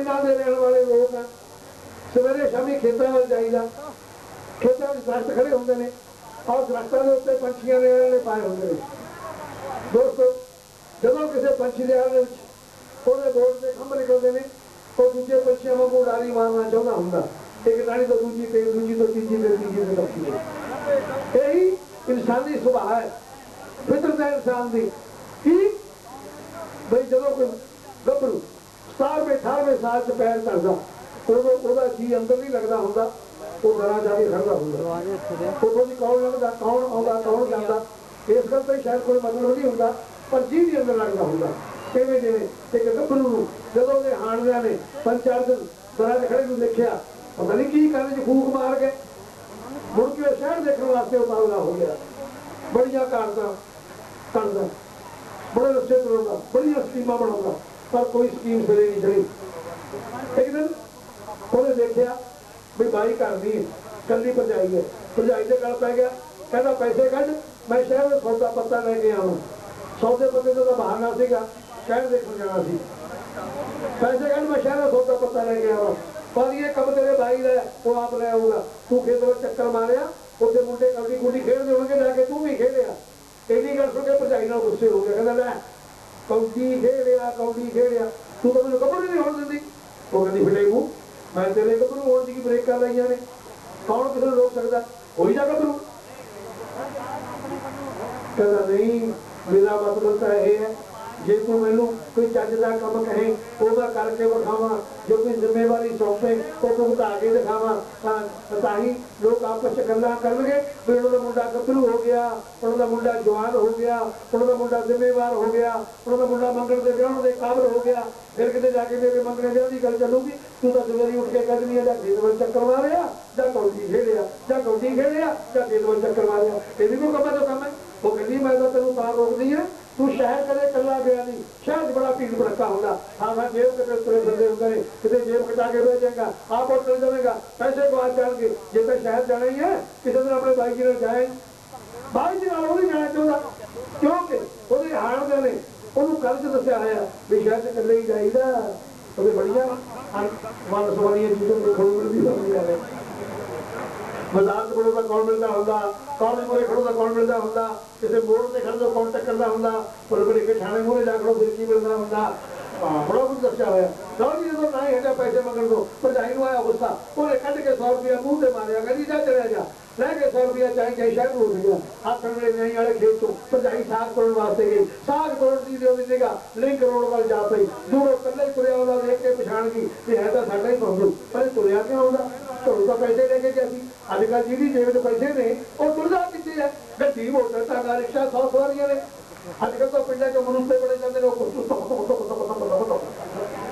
ਪਿੰਡਾਂ ਦੇ ਰਹਿਣ ਵਾਲੇ ਲੋਕ ਆ। ਸਵੇਰੇ ਸ਼ਾਮੀ ਖੇਤਾਂ ਵੱਲ ਜਾਈਦਾ। ਖੇਤਾਂ ਵਿੱਚ ਦਰਖਤ ਖੜੇ ਹੁੰਦੇ ਨੇ। ਔਰ ਦਰਖਤਾਂ ਦੇ ਉੱਤੇ ਪੰਛੀਆਂ ਦੇ ਆਲੇ ਪਾਏ ਹੁੰਦੇ ਨੇ। ਦੋਸਤੋ, ਜਦੋਂ ਕਿਸੇ ਪੰਛੀ ਦੇ ਆਲੇ ਵਿੱਚ ਉਹਦੇ ਬੋਰਡ ਦੇ ਖੰਭ ਨਿਕਲਦੇ ਨੇ, ਉਹ ਦੂਜੇ ਪੰਛੀਆਂ ਵਾਂਗੂ ਉਡਾਰੀ ਮਾਰਨਾ ਚਾਹੁੰਦਾ ਹੁੰਦਾ। ਇੱਕ ਟਾਣੀ ਤੋਂ ਦੂਜੀ ਤੇ ਦੂਜੀ ਤੋਂ ਤੀਜੀ ਤੇ ਤੀਜੀ ਤੇ ਚੌਥੀ ਇਹੀ ਇਨਸਾਨੀ ਸੁਭਾਅ ਹੈ। ਫਿਤਰਤ ਹੈ ਇਨਸਾਨ ਦੀ। ਕਿ? ਬਈ ਜਦੋਂ ਕੋਈ ਗੱਭਰੂ 17ਵੇਂ 18ਵੇਂ ਸਾਲ ਚ ਪੈਰ ਧਰਦਾ। ਉਦੋਂ ਉਹਦਾ ਜੀ ਅੰਦਰ ਨਹੀਂ ਲੱਗਦਾ ਹੁੰਦਾ। ਉਹ ਦਰਾਂ ਜਾ ਕੇ ਖੜਦਾ ਹੁੰਦਾ। ਉਦੋਂ ਦੀ। ਕੌਣ ਲੱਗਦਾ? ਕੌਣ ਆਉਂਦਾ? ਕੌਣ ਜਾਂਦਾ? ਇਸ ਗੱਲ ਤੇ ਸ਼ਾਇਦ ਕੋਈ ਮਤਲਬ ਨਹੀਂ ਹੁੰਦਾ। ਪਰ ਜੀ ਵੀ ਅੰਦਰ ਲੱਗਦਾ ਹੁੰਦਾ। ਕਿਵੇਂ ਜਿਵੇਂ? ਇੱਕ ਗੱਭਰੂ ਨੂੰ ਜਦੋਂ ਉਹਦੇ ਹਾਣਦਿਆਂ ਨੇ ਪੰਜ ਚਾਰ ਦਿਨ ਦਰਾਂ ਦੇ ਖੜੇ ਨੂੰ ਦੇਖਿਆ ਪਤਾ ਨਹੀਂ ਕੀ ਕਰਨ ਚ ਫੂਕ ਮਾਰ ਕੇ ਮੁੜ ਕੇ ਸ਼ਹਿਰ ਦੇਖਣ ਵਾਸਤੇ ਉਤਾਵਲਾ ਹੋ ਗਿਆ। ਬੜੀਆਂ ਕਾਰਦਾਂ ਕਰਦਾ। ਬੜੇ ਰਸਤੇ ਤੁਰਦਾ ਬੜੀਆਂ ਸਕੀਮਾਂ ਬਣਾਉਂਦਾ। ਪਰ ਕੋਈ ਸਕੀਮ ਸਿਰੇ ਨਹੀਂ ਚੜੀ ਇੱਕ ਦਿਨ ਉਹਨੇ ਦੇਖਿਆ ਵੀ ਬਾਈ ਕਰਦੀ ਹੈ ਕੱਲੀ ਭਰਜਾਈ ਹੈ। ਭਰਜਾਈ ਦੇ ਗੱਲ ਪੈ ਗਿਆ। ਕਹਿੰਦਾ ਪੈਸੇ ਕੱਢ ਮੈਂ ਸ਼ਹਿਰ ਦਾ ਸੌਦਾ ਪੱਤਾ ਲੈ ਕੇ ਆਵਾਂ। ਸੌਦੇ ਪੱਤੇ ਦਾ ਤਾਂ ਬਹਾਨਾ ਸੀਗਾ ਸ਼ਹਿਰ ਦੇਖਣ ਜਾਣਾ ਸੀ। ਪੈਸੇ ਕੱਢ ਮੈਂ ਸ਼ਹਿਰ ਦਾ ਸੌਦਾ ਪੱਤਾ ਲੈ ਕੇ ਆਵਾਂ। ਪਰ ਇਹ ਕੰਮ ਤੇਰੇ ਬਾਈ ਦਾ ਹੈ, ਉਹ ਆਪ ਲੈ ਆਊਗਾ। ਤੂੰ ਖੇਤ ਵਿੱਚ ਚੱਕਰ ਮਾਰਿਆ ਉੱਥੇ ਮੁੰਡੇ ਕਬੱਡੀ ਗੁੱਡੀ ਖੇਡਦੇ ਹੋਣਗੇ ਜਾ ਕੇ ਤੂੰ ਵੀ ਖੇਡਿਆ। ਇਹਦੀ ਗੱਲ ਸੁਣ ਕੇ ਭਰਜਾਈ ਨਾਲ ਗੁੱਸੇ ਹੋ ਗਿਆ। ਕਹਿੰਦਾ ਲੈ ਕੌਡੀ ਖੇਡਿਆ ਕੌਡੀ ਖੇਡਿਆ ਤੂੰ ਤਾਂ ਮੈਨੂੰ ਕੱਪੜੇ ਨਹੀਂ ਹੋਣ ਦਿੰਦੀ। ਉਹ ਕਹਿੰਦੀ, ਫਿਟੇ ਮੂੰ ਮੈਂ ਤੇਰੇ ਕੱਪੜੇ ਹੋਣ ਦੀ ਕੀ ਬ੍ਰੇਕਾਂ ਲਾਈਆਂ ਨੇ। ਕੌਣ ਕਿਸੇ ਨੂੰ ਰੋਕ ਸਕਦਾ? ਹੋਈ ਜਾ ਕੱਪੜੂ ਕਹਿੰਦਾ, ਨਹੀਂ, ਮੇਰਾ ਮਤਲਬ ਤਾਂ ਇਹ ਹੈ ਜੇ ਤੂੰ ਮੈਨੂੰ ਕੋਈ ਚੱਜ ਦਾ ਕੰਮ ਕਹੇ, ਉਹਦਾ ਕਰਕੇ ਵਿਖਾਵਾਂ, ਜੋ ਕੋਈ ਜ਼ਿੰਮੇਵਾਰੀ ਸੌਂਪੇ, ਉਹ ਤੂੰ ਬਤਾ ਕੇ ਦਿਖਾਵਾਂ, ਤਾਂ ਤਾਂ ਹੀ ਲੋਕ ਆਪਸ ਚ ਗੱਲਾਂ ਕਰਨਗੇ, ਵੀ ਉਹਨਾਂ ਦਾ ਮੁੰਡਾ ਗੱਭਰੂ ਹੋ ਗਿਆ, ਉਹਨਾਂ ਦਾ ਮੁੰਡਾ ਜਵਾਨ ਹੋ ਗਿਆ, ਉਹਨਾਂ ਦਾ ਮੁੰਡਾ ਜ਼ਿੰਮੇਵਾਰ ਹੋ ਗਿਆ, ਉਹਨਾਂ ਦਾ ਮੁੰਡਾ ਮੰਗਣ ਦੇ ਵਿਆਹਣ ਦੇ ਕਾਬਲ ਹੋ ਗਿਆ, ਫਿਰ ਕਿਤੇ ਜਾ ਕੇ ਮੇਰੇ ਮੰਗਣੇ ਵਿਆਹ ਦੀ ਗੱਲ ਚੱਲੂਗੀ, ਤੂੰ ਤਾਂ ਸਵੇਰੀ ਉੱਠ ਕੇ ਕਹਿੰਦੀ ਹੈ ਜਾਂ ਖੇਤ ਵੱਲ ਚੱਕਰ ਮਾਰਿਆ, ਜਾਂ ਕੌਡੀ ਖੇਡਿਆ, ਜਾਂ ਕੌਡੀ ਖੇਡਿਆ, ਜਾਂ ਖੇਤ ਚੱਕਰ ਮਾਰਿਆ, ਇਹ ਵੀ ਕੋਈ ਕੰਮਾਂ ਤੋਂ ਕੰਮ ਹੈ। ਉਹ ਕਹਿੰਦੀ, ਮੈਂ ਤਾਂ ਤੈਨੂੰ ਤਾਂ ਰੋਕਦੀ ਆ, ਤੂੰ ਸ਼ਹਿਰ ਕਦੇ ਕੱਲਾ ਗਿਆ ਨਹੀਂ ਸ਼ਹਿਰ ਬੜਾ ਭੀੜ ਭੜੱਕਾ ਹੁੰਦਾ। ਹਾਂ ਹਾਂ ਜੇਬ ਕਿਤੇ ਤੁਰੇ ਫਿਰਦੇ ਹੁੰਦੇ ਨੇ, ਕਿਤੇ ਜੇਬ ਕਟਾ ਕੇ ਬਹਿ ਜਾਏਗਾ, ਆਪ ਉਹ ਚਲ ਜਾਵੇਗਾ, ਪੈਸੇ ਗਵਾਚ ਜਾਣਗੇ। ਜੇ ਤਾਂ ਸ਼ਹਿਰ ਜਾਣਾ ਹੀ ਹੈ, ਕਿਸੇ ਦਿਨ ਆਪਣੇ ਬਾਈ ਜੀ ਨਾਲ ਜਾਏ। ਬਾਈ ਜੀ ਨਾਲ ਉਹ ਨਹੀਂ ਜਾਣਾ ਚਾਹੁੰਦਾ। ਕਿਉਂਕਿ ਉਹਦੇ ਹਾਰਦੇ ਨੇ, ਉਹਨੂੰ ਕੱਲ ਚ ਦੱਸਿਆ ਹੋਇਆ ਵੀ ਸ਼ਹਿਰ 'ਚ ਇਕੱਲੇ ਹੀ ਜਾਈਦਾ। ਉਹਦੇ ਬੜੀਆਂ ਮਨ ਸਵਾਰੀਆਂ ਚੀਜ਼ਾਂ ਦੇਖਣ ਨੂੰ ਮਿਲਦੀ ਹੁੰਦੀਆਂ ਨੇ। ਬਾਜ਼ਾਰ ਚ ਕੋਲੋਂ ਦਾ ਕੌਣ ਮਿਲਦਾ ਹੁੰਦਾ? ਕਾਲਜ ਕੋਲੇ ਖੜੋ ਦਾ ਕੌਣ ਮਿਲਦਾ ਹੁੰਦਾ? ਕਿਸੇ ਮੋੜ ਤੇ ਖੜੋ ਦਾ ਕੌਣ ਟੱਕਰਦਾ ਹੁੰਦਾ? ਪਰ ਬੜੇ ਕੇ ਥਾਣੇ ਮੂਹਰੇ ਜਾ ਖੜੋ, ਫਿਰ ਕੀ ਮਿਲਦਾ ਹੁੰਦਾ? ਬੜਾ ਕੁਝ ਦੱਸਿਆ ਹੋਇਆ। ਲਓ ਜੀ, ਜਦੋਂ ਨਾ ਹਟਿਆ ਪੈਸੇ ਮੰਗਣ ਤੋਂ, ਭਰਜਾਈ ਨੂੰ ਆਇਆ ਗੁੱਸਾ। ਉਹਨੇ ਕੱਢ ਕੇ 100 ਰੁਪਇਆ ਮੂੰਹ ਤੇ ਮਾਰਿਆ, ਕਹਿੰਦੀ, ਜਾ ਚਲਿਆ ਜਾ। ਲੈ ਕੇ 100 ਰੁਪਇਆ ਚਾਹੀ ਚਾਹੀ ਸ਼ਹਿਰ ਨੂੰ ਗਿਆ। ਆਖਣ ਵੇਲੇ ਨਹੀਂ ਵਾਲੇ ਖੇਤ ਤੋਂ। ਭਰਜਾਈ ਸਾਗ ਤੋੜਨ ਵਾਸਤੇ ਗਈ। ਸਾਗ ਤੋੜਨ ਦੀ ਉਹਦੀ ਨਿਗਾ ਲਿੰਕ ਰੋਡ ਵੱਲ ਜਾ ਪਈ। ਦੂਰੋਂ ਕੱਲੇ ਤੁਰਿਆ ਉਹਦਾ ਦੇਖ ਕੇ ਪਛਾਣ ਗਈ ਤੇ ਹੈ ਤਾਂ ਸਾਡਾ ਹੀ ਬੰਦੂ ਪਰ ਤੁਰਿਆ ਕਿਉਂ ਆਉਂਦਾ? ਤੁਹਾਨੂੰ ਤਾਂ ਪੈਸੇ ਲੈ ਕੇ ਗਿਆ ਸੀ। ਅੱਜ ਕੱਲ੍ਹ ਜਿਹਦੀ ਜੇਬ 'ਚ ਪੈਸੇ ਨੇ, ਉਹ ਤੁਰਦਾ ਕਿੱਥੇ ਹੈ ਗੱਡੀ ਮੋਟਰ ਟਾਂਗਾ ਰਿਕਸ਼ਾ, ਸੌ ਸਵਾਰੀਆਂ ਨੇ। ਅੱਜ ਕੱਲ੍ਹ ਤਾਂ ਪਿੰਡਾਂ 'ਚ ਮਨੁੱਖੇ ਬੜੇ ਜਾਂਦੇ ਨੇ, ਉਹ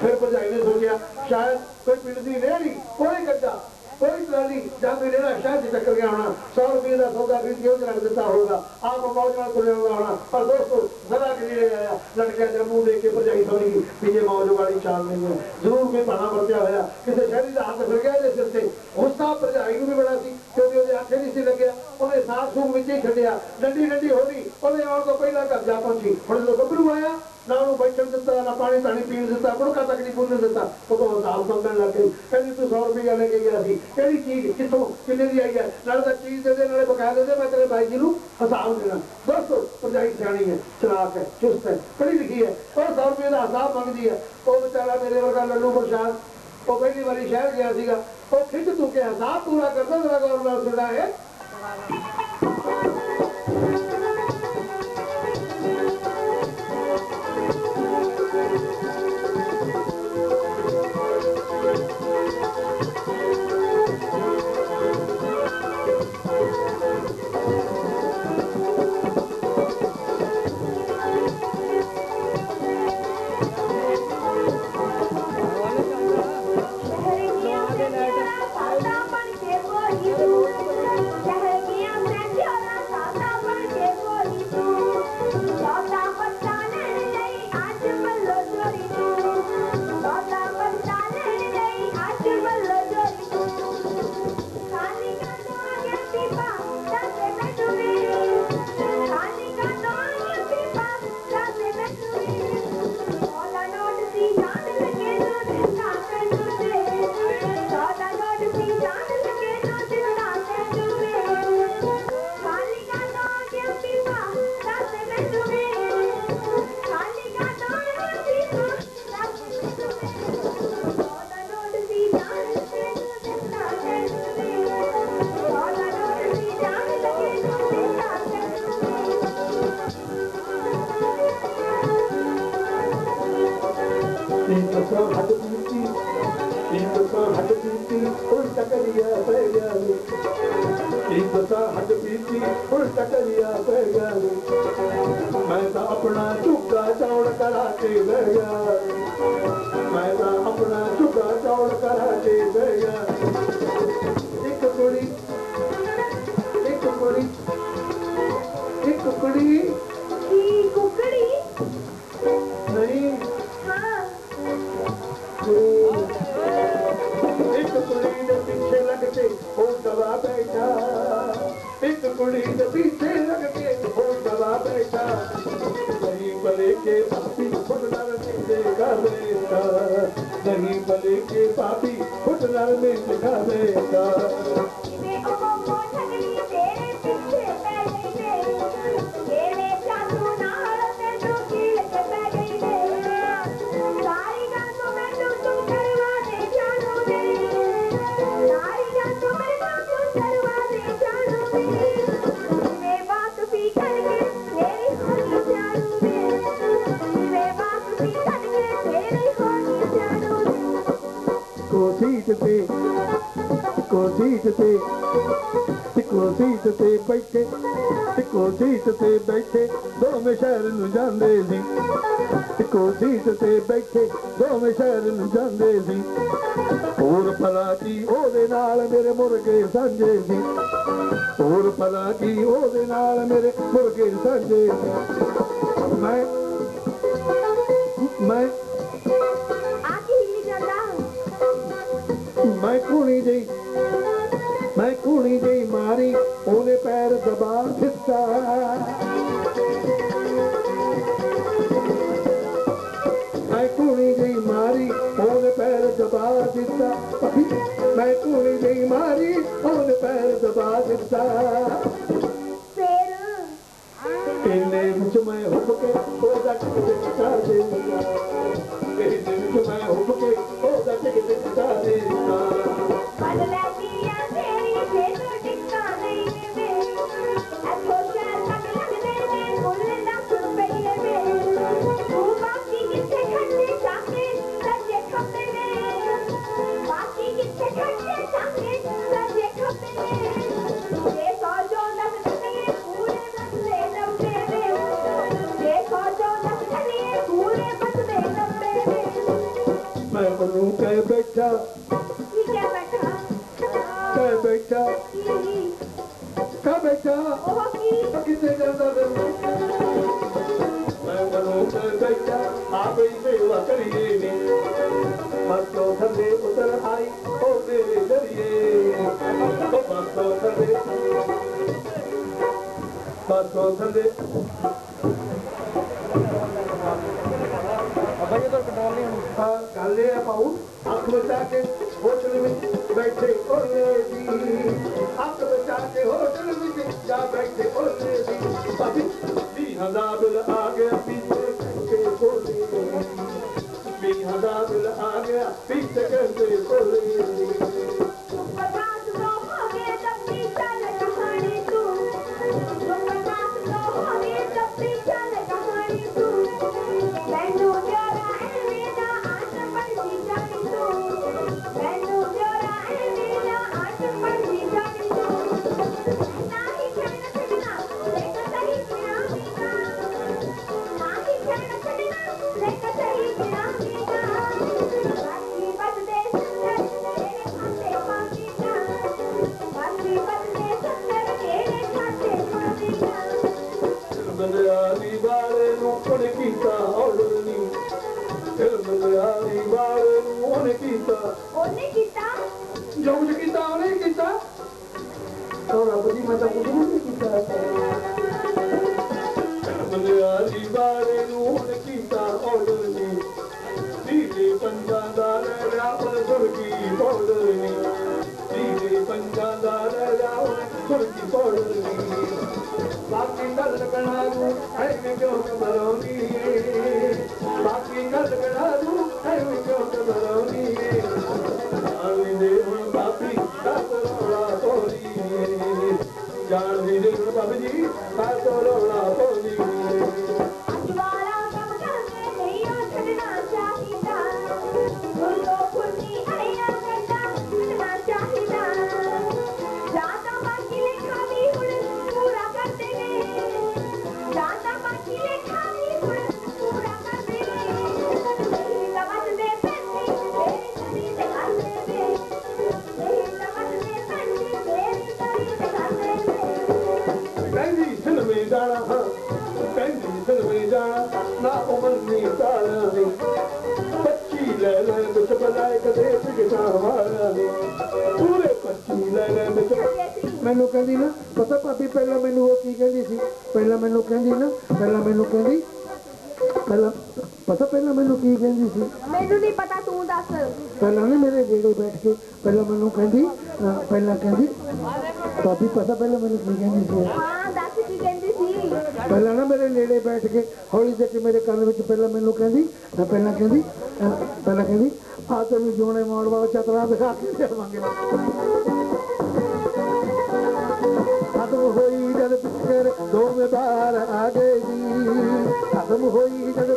ਫਿਰ ਭਜਾਈ ਨੇ ਸੋਚਿਆ, ਸ਼ਾਇਦ ਕੋਈ ਪਿੰਡ ਦੀ ਰੇਹੜੀ ਕੋਈ ਗੱਡਾ, ਕੋਈ ਟਰਾਲੀ ਜਾਂ ਕੋਈ ਰੇੜਾ ਸ਼ਹਿਰ 'ਚ ਟੱਕਰ ਗਿਆ ਹੋਣਾ ਰੁਪਏ ਦਾ ਸੌਦਾ ਖਰੀਦ ਕੇ ਉਹਦੇ ਦਿੱਤਾ ਹੋਊਗਾ। ਆਪ ਮੌਜ ਨਾਲ ਤੁਰਿਆ ਹੋਣਾ। ਪਰ ਦੋਸਤੋ, ਜ਼ਰਾ ਕਿ ਆਇਆ ਲੜਕਿਆ ਜਦ ਮੂੰਹ ਦੇਖ ਕੇ ਭਜਾਈ ਸਮਝ ਵੀ ਇਹ ਮੌਜ ਵਾਲੀ ਚਾਲ ਨਹੀਂ ਹੈ। ਜ਼ਰੂਰ ਕੋਈ ਪਾਣਾ ਵਰਤਿਆ ਹੋਇਆ। ਕਿਸੇ ਸ਼ਹਿਰੀ ਦਾ ਹੱਥ ਫਿਰ ਗਿਆ ਇਹਦੇ ਸਿਰ ਤੇ। ਗੁੱਸਾ ਭਜਾਈ ਨੂੰ ਵੀ ਬੜਾ ਸੀ, ਕਿਉਂਕਿ ਉਹਦੇ ਆਖੇ ਨਹੀਂ ਸੀ ਲੱਗਿਆ। ਉਹਨੇ ਸਾਹ ਸੂਗ ਵਿੱਚ ਹੀ ਛੱਡਿਆ। ਡੰਡੀ ਡੰਡੀ ਹੋ ਗਈ। ਉਹਦੇ ਆਉਣ ਤੋਂ ਪਹਿਲਾਂ ਘਰ ਜਾ ਪਹੁੰਚੀ। ਹੁਣ ਜਦੋਂ ਗੱਭਰੂ ਆਇਆ, ਨਾ ਉਹਨੂੰ ਬੈਠਣ ਦਿੱਤਾ, ਨਾ ਪਾਣੀ ਧਾਣੀ ਪੀਣ ਦਿੱਤਾ ਬੁੜਕਾ ਤੱਕ ਨਹੀਂ ਪੁੱਛਣ ਦਿੱਤਾ। ਉਹ ਤੋਂ ਹਿਸਾਬ ਮੰਗਣ ਲੱਗ ਗਈ ਕਹਿੰਦੀ, ਤੂੰ 100 ਰੁਪਏ ਲੈ ਕੇ ਗਿਆ ਸੀ। ਕਿਹੜੀ ਚੀਜ਼? ਕਿੱਥੋਂ? ਕਿੰਨੇ ਦੀ ਆਈ ਹੈ? ਨਾਲ ਤਾਂ ਚੀਜ਼ ਦੇ ਦੇ ਨਾਲੇ ਬਕਾ ਦੇ ਮੈਂ ਤੇਰੇ ਭਾਈ ਜੀ ਨੂੰ ਹਿਸਾਬ ਦੇਣਾ। ਦੋਸਤੋ, ਭਰਜਾਈ ਸਿਆਣੀ ਹੈ, ਚਲਾਕ ਹੈ, ਚੁਸਤ ਹੈ, ਪੜ੍ਹੀ ਲਿਖੀ ਹੈ। ਉਹ 100 ਰੁਪਏ ਦਾ ਹਿਸਾਬ ਮੰਗਦੀ ਹੈ। ਉਹ ਵਿਚਾਰਾ ਮੇਰੇ ਵਰਗਾ ਲੱਲੂ ਪ੍ਰਸ਼ਾਦ, ਉਹ ਪਹਿਲੀ ਵਾਰੀ ਸ਼ਹਿਰ ਗਿਆ ਸੀਗਾ। ਉਹ ਖਿੱਚ ਤੂੰ ਕੇ ਹਿਸਾਬ ਪੂਰਾ ਕਰਦਾ, ਮੇਰਾ ਗੌਰ ਨਾਲ ਸੁਣਾ ਹੈ। ਪੀਤ ਸੋ ਹਟ ਪੀਤੀ ਪੀਤ ਸੋ ਹਟ ਪੀਤੀ ਉਲਟ ਕਰਿਆ ਪੈ ਗਿਆ ਪੀਤ ਸੋ ਹਟ ਪੀਤੀ ਉਲਟ ਕਰਿਆ ਪੈ ਗਿਆ ਮੈਂ ਤਾਂ ਆਪਣਾ ਝੁੱਗਾ ਚੌੜ ਕਰਾ ਕੇ ਬਹਿ ਗਿਆ। ਮੈਂ ਤਾਂ ਆਪਣਾ ਝੁੱਗਾ ਚੌੜ ਕਰਾ ਕੇ ਬਹਿ ਗਿਆ। नहीं बलि के पापी फुटनर में दिखा देगा। ਕੋਸੀਟ ਤੇ ਤੇ ਕੋਸੀਟ ਤੇ ਬੈਠੇ ਤੇ ਕੋਸੀਟ ਤੇ ਬੈਠੇ, ਦੋਵੇਂ ਸ਼ਹਿਰ ਨੂੰ ਜਾਂਦੇ ਸੀ। ਤੇ ਕੋਸੀਟ ਤੇ ਬੈਠੇ, ਦੋਵੇਂ ਸ਼ਹਿਰ ਨੂੰ ਜਾਂਦੇ ਸੀ। ਹੋਰ ਭਲਾ ਕੀ ਉਹਦੇ ਨਾਲ ਮੇਰੇ ਮੁਰਗੇ ਸਾਂਝੇ ਸੀ। ਹੋਰ ਭਲਾ ਕੀ ਉਹਦੇ ਨਾਲ ਮੇਰੇ ਮੁਰਗੇ ਸਾਂਝੇ ਸੀ। ਮੈਂ ਮੈਂ ਮੈਂ ਕੁਣੀ ਜਈ ਮੈਂ ਕੁਣੀ ਜਈ ਮਾਰੀ ਉਹਨੇ ਪੈਰ ਦਬਾ ਦਿੱਤਾ। ਮੈਂ ਕੁਣੀ ਜਈ ਮਾਰੀ, ਉਹਦੇ ਪੈਰ ਦਬਾ ਦਿੱਤਾ। ਮੈਂ ਕੁਣੀ ਜਈ ਮਾਰੀ, ਉਹਦੇ ਪੈਰ ਦਬਾ ਦਿੱਤਾ। ਬੈਠਾ। ਕੀ ਕਹਿ ਬੈਠਾ? ਕਹਿ ਬੈਠਾ। ਕੀ? ਕਹਿ ਬੈਠਾ। ਉਹ ਕੀ? ਕਿੱਥੇ ਜਾਂਦਾ ਫਿਰ? ਮੈਂ ਉਹਨੂੰ ਕਹਿ ਬੈਠਾ। ਆਪੇ ਹੀ ਸੇਵਾ ਕਰੀਏ ਨੀ। ਮਸਤੋ ਥੱਲੇ ਉਤਰ ਆਈ ਉਹ ਮੇਰੇ ਦਰਿਏ ਉਹ ਮਸਤੋ ਥੱਲੇ। ਮਸਤੋ ਥੱਲੇ। ਅੱਬਾ ਜੀ ਉਧਰ ਕੰਟਰੋਲ ਨਹੀਂ ਹੋਣੀ। ਆ ਗੱਲ ਇਹ ਆ ਪਾਉ। ਅੱਖ ਬਚਾ ਕੇ ਹੋਟਲ ਵਿੱਚ ਬੈਠੇ ਓਲੇ ਦੀ ਅੱਖ ਬਚਾ ਕੇ ਹੋਟਲ ਵਿੱਚ ਜਾ ਬੈਠੇ ਓਲੇ ਦੀ ਭਾਬੀ ਵੀ ਹਜ਼ਾਰ ਬਿਲ ਕੀਤਾ ਉਹਨੇ ਕੀਤਾ? ਜੋ ਕੁਝ ਕੀਤਾ ਉਹਨੇ ਕੀਤਾ। ਉਹ ਰੱਬ ਦੀ ਮੈਂ ਤਾਂ ਕੁਝ ਨਹੀਂ ਕੀਤਾ। ਬੰਦਿਆਰੀ ਵਾਲੇ ਨੂੰ ਉਹਨੇ ਕੀਤਾ ਆਰਡਰ ਨਹੀਂ। ਦੀਦੇ ਪੰਜਾਂ ਦਾ ਲੈ ਲਿਆ ਪਰ ਸੁਰਗੀ ਪਾਉਡਰ ਨਹੀਂ। ਦੀਦੇ ਪੰਜਾਂ ਦਾ ਲੈ ਲਿਆ ਉਹਨੇ ਸੁਰਗੀ ਪਾਉਡਰ ਨਹੀਂ। ਬਾਕੀ ਗੱਲ ਕਣਾ ਨੂੰ ਐਵੇਂ ਕਿਉਂ ਘਬਰਾਉਣੀ ਬਾਕੀ ਗੱਲ ਕਣਾ ਨੂੰ ਐਵੇਂ ਕਿਉਂ ਘਬਰਾਉਣੀ ਸਰਵੇ ਜਾਣਾ ਕਹਿੰਦੀ ਸਰਵੇ ਜਾਣਾ ਨਾ ਉਮਰ ਨਹੀਂ ਤਾਲਾ ਨਹੀਂ ਬੱਚੀ ਲੈ ਲੈ ਵਿੱਚ ਬਲਾਇ ਕਦੇ ਪਿਗਣਾ ਵਾਲਾ ਨਹੀਂ ਪੂਰੇ ਬੱਚੀ ਲੈ ਲੈ ਵਿੱਚ। ਮੈਨੂੰ ਕਹਿੰਦੀ ਨਾ ਪਤਾ ਭਾਬੀ ਪਹਿਲਾਂ ਮੈਨੂੰ ਉਹ ਕੀ ਕਹਿੰਦੀ ਸੀ? ਪਹਿਲਾਂ ਮੈਨੂੰ ਕਹਿੰਦੀ ਨਾ ਪਹਿਲਾਂ ਮੈਨੂੰ ਕਹਿੰਦੀ ਪਹਿਲਾਂ ਪਤਾ ਪਹਿਲਾਂ ਮੈਨੂੰ ਕੀ ਕਹਿੰਦੀ ਸੀ? ਮੈਨੂੰ ਨਹੀਂ ਪਤਾ ਤੂੰ ਦੱਸ। ਪਹਿਲਾਂ ਨੇ ਮੇਰੇ ਜਿਹੜੇ ਬੈਠ ਕੇ ਪਹਿਲਾਂ ਮੈਨੂੰ ਕਹਿੰਦੀ ਪਹਿਲਾਂ ਕਹਿੰਦੀ ਭਾਬੀ ਪਤਾ ਪਹਿਲਾਂ ਮੈਨੂੰ ਕੀ ਕਹਿੰਦੀ ਸੀ? ਪਹਿਲਾਂ ਨਾ ਮੇਰੇ ਨੇੜੇ ਬੈਠ ਕੇ ਹੌਲੀ ਜਿਹੀ ਮੇਰੇ ਕੰਨ ਵਿੱਚ ਪਹਿਲਾਂ ਮੈਨੂੰ ਕਹਿੰਦੀ ਅਹ ਪਹਿਲਾਂ ਕਹਿੰਦੀ, ਅਹ, ਪਹਿਲਾਂ ਕਹਿੰਦੀ, ਆ ਤੈਨੂੰ ਜੋਣੇ ਮੋੜ ਵਾਲਾ ਚਤਰਾ ਦਿਖਾ ਕੇ ਦੇਵਾਂਗੇ ਖਤਮ ਹੋਈ ਜਦ ਪਿੱਛੇ ਦੋਵੇਂ ਬਾਹਰ ਆ ਗਏ ਜੀ, ਖਤਮ ਹੋਈ ਜਦ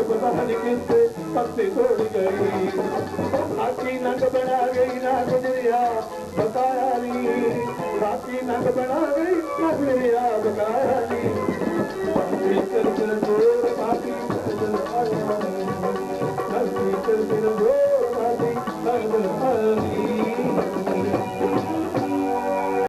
पता गई राती नई राते राती नई रा